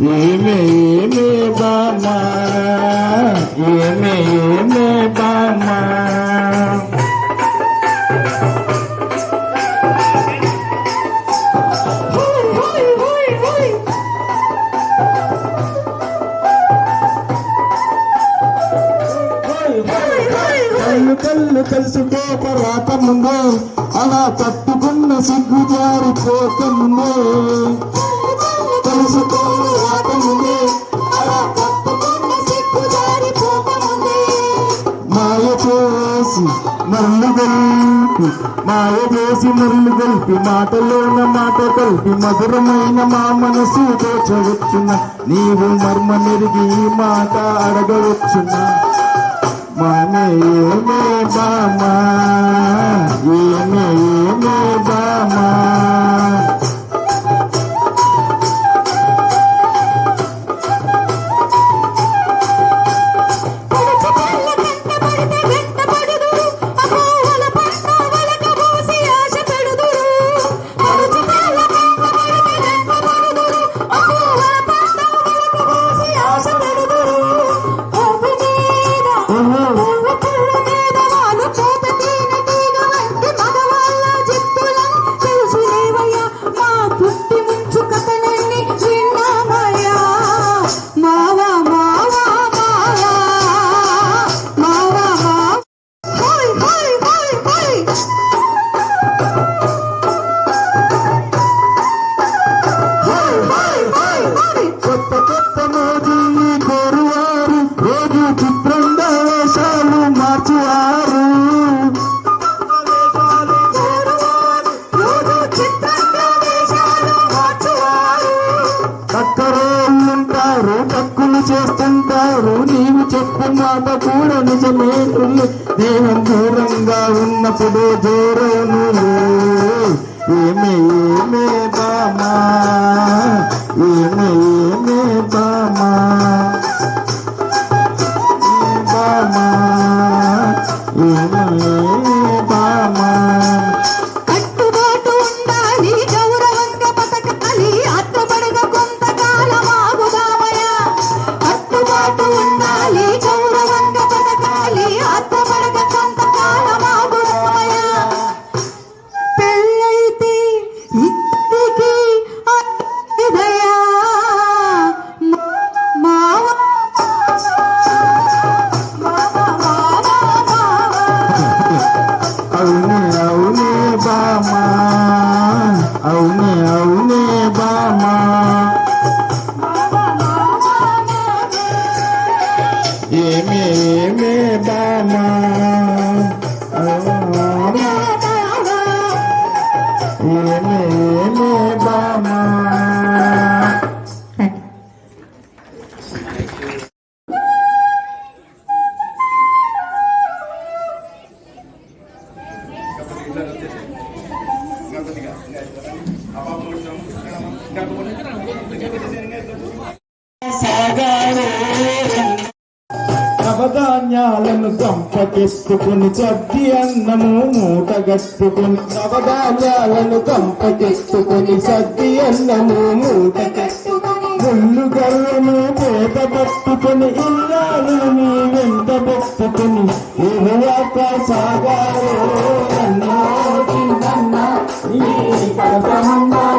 ఏమే ఏమే బామా ఏమే ఏమే బామా కళ్ళు కళ్ళు కలుసుకోక రాకముందే అలా తట్టుకున్న సిగ్గు జారిపోకముందే కలుసుకున్న చేసి మల్లు గల్పి మాయ చేసి మల్లు గల్పి మాటలోన మాట కలిపి మధురమైన మా మనసు తోచవచ్చున నీవు మర్మ నెరిగి మాట అడగవచ్చున? మామే ఏమే బామా? ఏమే ఏమే బా మాట కూడా నిజమే దేహం దూరంగా ఉన్నప్పుడు దూరను ఏమే ఏమే బామా? ఏమే ఏమే బామా? నవధాన్యాలను దంపకెత్తుకుని చద్ది అన్నము మూటగట్టుకుని నవధాన్యాలను దంపకెత్తుకుని చద్ది అన్నము మూటగట్టుకుని ముళ్ళు గల్లను పేద పట్టుకుని ఇల్లాలను Salamanda